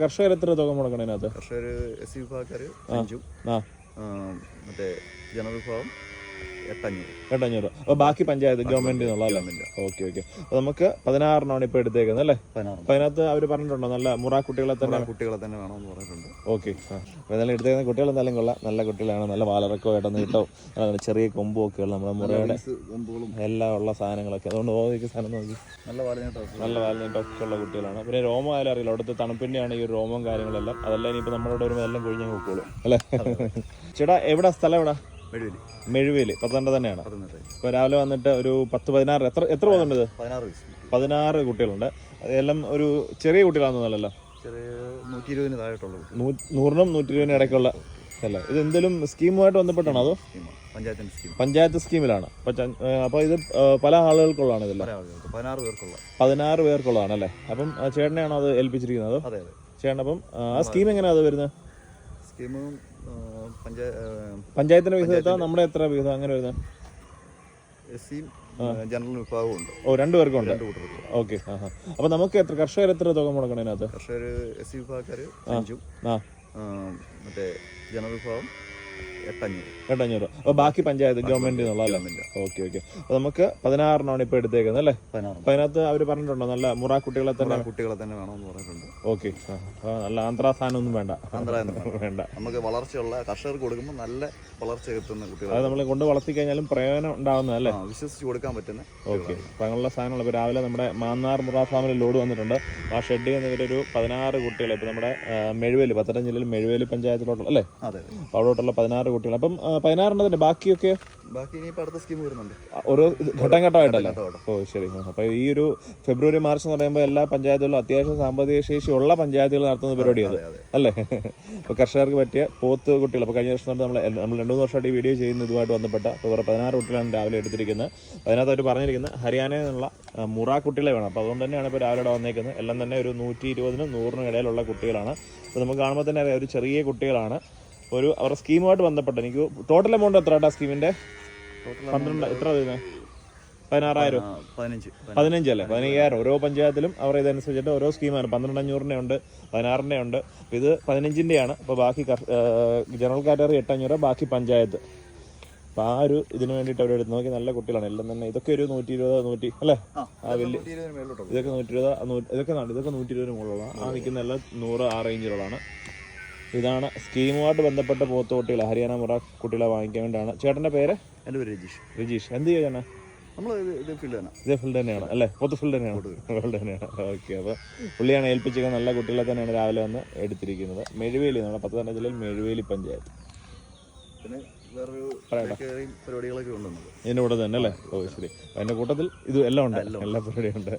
കർഷകർ എത്ര തുക മുടക്കണം ഇതിനകത്ത്? കർഷകർ എസ് സി വിഭാഗക്കാർ അഞ്ചും മറ്റേ ജനവിഭാഗം എട്ടഞ്ഞൂറ്. എട്ടഞ്ഞൂറ്. അപ്പോൾ ബാക്കി panchayat government government. Okay okay. അപ്പോൾ നമുക്ക് പതിനാറിനാണ് ഇപ്പോൾ എടുത്തേക്കുന്നത് അല്ലേ? അപ്പോൾ അതിനകത്ത് അവർ പറഞ്ഞിട്ടുണ്ടോ? നല്ല മുറ കുട്ടികളെ തന്നെ കുട്ടികളെ തന്നെ വേണമെന്ന് പറഞ്ഞിട്ടുണ്ട്. ഓക്കെ അപ്പോൾ എന്തായാലും എടുത്തേക്കുന്ന കുട്ടികൾ എന്തായാലും കൊള്ളാം. നല്ല കുട്ടികളാണ്. നല്ല വാലറക്കോ ഇടന്ന് നീട്ടോ നല്ല ചെറിയ കൊമ്പും ഒക്കെ ഉള്ള നമ്മുടെ മുറയുടെ എല്ലാം ഉള്ള സാധനങ്ങളൊക്കെ. അതുകൊണ്ട് ഓതിക്ക് സാധനം നോക്കി. നല്ല വാലിനേട്ടം നല്ല വാലിനൊക്കെ ഉള്ള കുട്ടികളാണ്. പിന്നെ രോമം ആയാലും അറിയില്ല. അവിടുത്തെ തണുപ്പിന്റെയാണ് ഈ രോമവും കാര്യങ്ങളെല്ലാം. അതെല്ലാം ഇനിയിപ്പോൾ നമ്മളോട് വരുമ്പോൾ എല്ലാം കൊഴിഞ്ഞ് നോക്കുള്ളൂ അല്ലേ? ചേട്ടാ എവിടെ സ്ഥലം എവിടെ? മെഴുവിലി. പത്തനംതിട്ട തന്നെയാണ്. ഇപ്പോൾ രാവിലെ വന്നിട്ട് ഒരു പത്ത് പതിനാറ് എത്ര എത്ര പോകുന്നുണ്ട് ഇത്? പതിനാറ് കുട്ടികളുണ്ട്. അതെല്ലാം ഒരു ചെറിയ കുട്ടികളാണെന്നല്ലോ നൂറിനും നൂറ്റി ഇരുപതിനും ഇടയ്ക്കുള്ള അല്ല? ഇത് എന്തെങ്കിലും സ്കീമുമായിട്ട് ബന്ധപ്പെട്ടാണോ അതോ? പഞ്ചായത്ത് സ്കീമിലാണ്. അപ്പോൾ ഇത് പല ആളുകൾക്കുള്ളതാണ് ഇതെല്ലാം. പതിനാറ് പേർക്കുള്ള. പേർക്കുള്ളതാണ് അല്ലേ? അപ്പം ചേട്ടനെയാണോ അത് ഏൽപ്പിച്ചിരിക്കുന്നത് ചേട്ടനപ്പം ആ, സ്കീം എങ്ങനെയാണ് അത് വരുന്നത്? സ്കീമും പഞ്ചായത്തിന്റെ വിഹിതം നമ്മുടെ എത്ര വിഹിതം? അങ്ങനെ വരുന്നത്? എസ് സിയും ജനറൽ വിഭാഗവും ഉണ്ട്. ഓ ഓക്കെ അപ്പോൾ നമുക്ക് എത്ര കർഷകർ എത്ര തുക മുടക്കണം അതിനകത്ത് കർഷകർ എസ് സി വിഭാഗക്കാർ അഞ്ചും മറ്റേ ജനറൽ വിഭാഗം എട്ടഞ്ഞൂറ്. അപ്പോൾ ബാക്കി പഞ്ചായത്ത് ഗവൺമെന്റ് ഓക്കെ ഓക്കെ. അപ്പോൾ നമുക്ക് പതിനാറിനാണ് ഇപ്പോൾ എടുത്തേക്കുന്നത് അല്ലേ? അതിനകത്ത് അവർ പറഞ്ഞിട്ടുണ്ടോ? നല്ല മുറ കുട്ടികളെ തന്നെ കുട്ടികളെ തന്നെ വേണമെന്ന് പറഞ്ഞിട്ടുണ്ട്. ഓക്കെ. നല്ല ആന്ധ്രാ സാധനമൊന്നും വേണ്ട. വേണ്ട. വേണ്ട. നമുക്ക് വളർച്ചയുള്ള കർഷകർക്ക് കൊടുക്കുമ്പോൾ നല്ല വളർച്ച കിട്ടുന്ന അത് കുട്ടികളെ നമ്മൾ കൊണ്ട് വളർത്തി കഴിഞ്ഞാലും പ്രയോജനം ഉണ്ടാവുന്ന അല്ലേ? വിശ്വസിച്ച് കൊടുക്കാൻ പറ്റുന്ന ഓക്കെ. അപ്പോൾ അങ്ങനെയുള്ള സാധനങ്ങൾ ഇപ്പോൾ രാവിലെ നമ്മുടെ മാന്നാർ മുറ ഫാമിൽ ലോഡ് വന്നിട്ടുണ്ട്. ആ ഷെഡ് ഒരു പതിനാറ് കുട്ടികളെ ഇപ്പോൾ നമ്മുടെ മെഴുവേലി പത്തനംതിട്ട ജില്ലയിൽ മെഴുവേലി പഞ്ചായത്തിലോട്ടുള്ള അല്ലേ? അതെ അതെ. അവിടോട്ടുള്ള പതിനാറ് കുട്ടികൾ. അപ്പം തന്നെ ബാക്കിയൊക്കെ ബാക്കി ഇനി അടുത്ത സ്കീം വരുന്നുണ്ട്. ഓരോ ഘട്ടം ഘട്ടമായിട്ടല്ലേ. ഓ ശരി. അപ്പൊ ഈ ഒരു ഫെബ്രുവരി മാർച്ച് എന്ന് പറയുമ്പോൾ എല്ലാ പഞ്ചായത്തുകളിലും അത്യാവശ്യം സാമ്പത്തിക ശേഷി ഉള്ള പഞ്ചായത്തുകൾ നടത്തുന്ന പരിപാടിയാണ് അല്ലേ? അപ്പൊ കർഷകർക്ക് പറ്റിയ പോത്ത് കുട്ടികൾ. അപ്പൊ കഴിഞ്ഞ വർഷം നമ്മൾ നമ്മൾ രണ്ടു മൂന്ന് വർഷമായിട്ട് ഈ വീഡിയോ ചെയ്യുന്ന ഇതുമായിട്ട് ബന്ധപ്പെട്ട അപ്പോൾ വേറെ പതിനാറ് കുട്ടികളാണ് രാവിലെ എടുത്തിരിക്കുന്നത്. അതിനകത്ത് അവർ പറഞ്ഞിരിക്കുന്നത് ഹരിയാനയിൽ നിന്നുള്ള മുറ കുട്ടികളെ വേണം. അപ്പോൾ അതുകൊണ്ട് തന്നെയാണ് ഇപ്പോൾ രാവിലെ ഇവിടെ വന്നേക്കുന്നത്. എല്ലാം തന്നെ ഒരു നൂറ്റി ഇരുപതിനും നൂറിനും ഇടയിലുള്ള കുട്ടികളാണ്. അപ്പോൾ നമുക്ക് കാണുമ്പോൾ തന്നെ അറിയാം ഒരു ചെറിയ കുട്ടികളാണ്. ഒരു അവരുടെ സ്കീമുമായിട്ട് ബന്ധപ്പെട്ട്. എനിക്ക് ടോട്ടൽ എമൗണ്ട് എത്ര കേട്ടോ സ്കീമിന്റെ പന്ത്രണ്ട് എത്ര വരുന്നത് പതിനാറായിരം. പതിനഞ്ച്. പതിനഞ്ച്. പതിനഞ്ചല്ലേ? പതിനയ്യായിരം. ഓരോ പഞ്ചായത്തിലും അവർ ഇതനുസരിച്ചിട്ട് ഓരോ സ്കീമാണ്. പന്ത്രണ്ട് അഞ്ഞൂറിന്റെ ഉണ്ട് പതിനാറിന്റെ ഉണ്ട്. ഇത് പതിനഞ്ചിന്റെയാണ് അപ്പോൾ ബാക്കി ജനറൽ കാറ്റഗറി എട്ടഞ്ഞൂറ് ബാക്കി പഞ്ചായത്ത്. അപ്പം ആ ഒരു ഇതിന് വേണ്ടിയിട്ട് അവർ എടുത്ത് നോക്കി നല്ല കുട്ടികളാണ്. എല്ലാം തന്നെ ഇതൊക്കെ ഒരു നൂറ്റി ഇരുപത് നൂറ്റി അല്ലേ? ആ വലിയ ഇതൊക്കെ നൂറ്റി ഇരുപത് ഇതൊക്കെ ഇതൊക്കെ നൂറ്റി ഇരുപതിന് മുകളിലുള്ള ആ നിൽക്കുന്ന എല്ലാം നൂറ് ആ റേഞ്ചിലുള്ളതാണ് ഇതാണ് സ്കീമുമായിട്ട് ബന്ധപ്പെട്ട പോത്ത് കുട്ടികൾ ഹരിയാന മുറ കുട്ടികളെ വാങ്ങിക്കാൻ വേണ്ടിയാണ്. ചേട്ടന്റെ പേര്? എന്റെ പേര് രജീഷ്. രജീഷ്. എന്ത് ചെയ്യാനാ നമ്മൾ ഇത് ഫീൽഡ് തന്നെ. ഇതേ ഫീൽഡ് തന്നെയാണ് അല്ലേ? പോത്ത് ഫീൽഡ് തന്നെയാണ്. ഫീൽഡ്. തന്നെയാണ്. ഓക്കെ അപ്പോൾ പുള്ളിയാണ് ഏൽപ്പിച്ചിരിക്കുന്ന നല്ല കുട്ടികളെ തന്നെയാണ് രാവിലെ വന്ന് എടുത്തിരിക്കുന്നത്. മെഴുവേലി നമ്മുടെ പത്തനംതിട്ട ജില്ലയിൽ മെഴുവേലി പഞ്ചായത്ത്. പിന്നെ വേറൊരു പരിപാടികളൊക്കെ ഉണ്ടെന്നുള്ളത് ഇതിന്റെ കൂടെ തന്നെ അല്ലേ? ഓ ശരി. അതിന്റെ കൂട്ടത്തിൽ ഇത് എല്ലാം ഉണ്ട്. എല്ലാ പരിപാടിയും ഉണ്ട്.